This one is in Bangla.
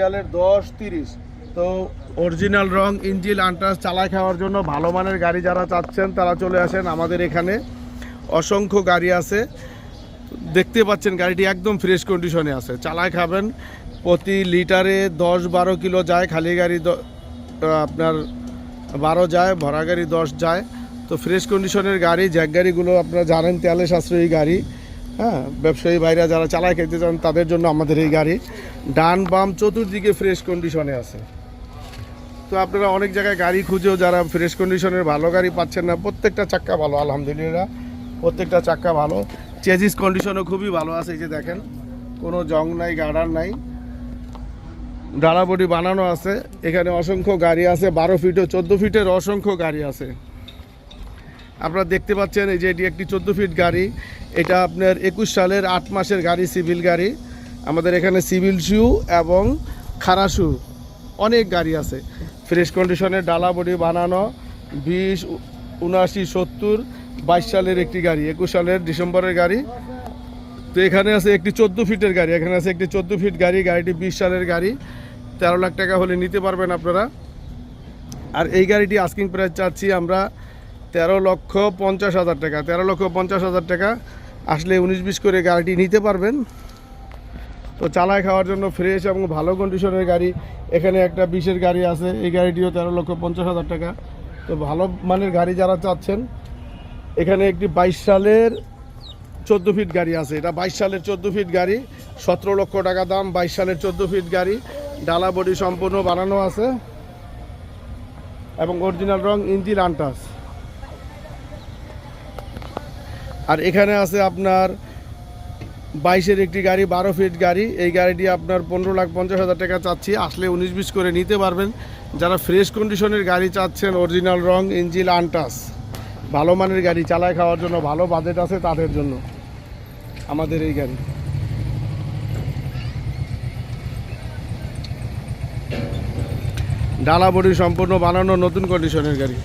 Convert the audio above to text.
রিয়ালের দশ, তিরিশ। তো অরিজিনাল রং ইঞ্জিল আন্টাস চালায় খাওয়ার জন্য ভালো মানের গাড়ি যারা চাচ্ছেন, তারা চলে আসেন আমাদের এখানে। অসংখ্য গাড়ি আছে। দেখতে পাচ্ছেন গাড়িটি একদম ফ্রেশ কন্ডিশনে আছে। চালায় খাবেন। প্রতি লিটারে দশ, বারো কিলো যায়, খালি গাড়ি আপনার বারো যায়, ভরা গাড়ি দশ যায়। তো ফ্রেশ কন্ডিশনের গাড়ি, জ্যাক গাড়িগুলো আপনারা জানেন, তেলে সাশ্রয়ী গাড়ি। হ্যাঁ ব্যবসায়ী ভাইরা যারা চালায় খেতে চান, তাদের জন্য আমাদের এই গাড়ি ডান বাম চতুর্দিকে ফ্রেশ কন্ডিশনে আছে। তো আপনারা অনেক জায়গায় গাড়ি খুঁজেও যারা ফ্রেশ কন্ডিশনের ভালো গাড়ি পাচ্ছেন না, প্রত্যেকটা চাক্কা ভালো, আলহামদুলিল্লাহ, প্রত্যেকটা চাক্কা ভালো। চেজিস কন্ডিশনও খুবই ভালো আছে, এই যে দেখেন, কোনো জং নাই, গার্ডার নাই। ডালা বডি বানানো আছে, এখানে অসংখ্য গাড়ি আছে, বারো ফিট ও চোদ্দ ফিটের অসংখ্য গাড়ি আছে। আপনারা দেখতে পাচ্ছেন এই যে এটি একটি চোদ্দ ফিট গাড়ি। এটা আপনার একুশ সালের আট মাসের গাড়ি, সিভিল গাড়ি। আমাদের এখানে সিভিল শু এবং খারা শু অনেক গাড়ি আছে। ফ্রেশ কন্ডিশনের ডালা বডি বানানো, বিশ উনআশি, সত্তর, বাইশ সালের একটি গাড়ি, একুশ সালের ডিসেম্বরের গাড়ি। তো এখানে আছে একটি চোদ্দ ফিটের গাড়ি, এখানে আছে একটি চোদ্দ ফিট গাড়ি, গাড়িটি বিশ সালের গাড়ি। তেরো লাখ টাকা হলে নিতে পারবেন আপনারা। আর এই গাড়িটি আস্কিং প্রাইস চাচ্ছি আমরা তেরো লক্ষ পঞ্চাশ হাজার টাকা, তেরো লক্ষ পঞ্চাশ হাজার টাকা। আসলে উনিশ বিশ করে গাড়িটি নিতে পারবেন। তো চালায় খাওয়ার জন্য ফ্রেশ এবং ভালো কন্ডিশনের গাড়ি। এখানে একটা বিশের গাড়ি আছে, এই গাড়িটিও তেরো লক্ষ পঞ্চাশ হাজার টাকা। তো ভালো মানের গাড়ি যারা চাচ্ছেন, এখানে একটি বাইশ সালের চোদ্দ ফিট গাড়ি আছে। এটা বাইশ সালের চোদ্দ ফিট গাড়ি, সতেরো লক্ষ টাকা দাম, বাইশ সালের চোদ্দ ফিট গাড়ি। ডালা বডি সম্পূর্ণ বানানো আছে এবং অরিজিনাল রং ইঞ্জিন আনটাস আর এখানে আছে আপনার বাইশের একটি গাড়ি, বারো ফিট গাড়ি। এই গাড়িটি আপনার পনেরো লাখ পঞ্চাশ হাজার টাকা চাচ্ছি। আসলে উনিশ বিশ করে নিতে পারবেন। যারা ফ্রেশ কন্ডিশনের গাড়ি চাচ্ছেন, অরিজিনাল রং, ইঞ্জিন, আনটাস, ভালো মানের গাড়ি চালায় খাওয়ার জন্য, ভালো বাজেট আছে তাদের জন্য আমাদের এই গাড়ি। ডালা বডি সম্পূর্ণ বানানো নতুন কন্ডিশনের গাড়ি।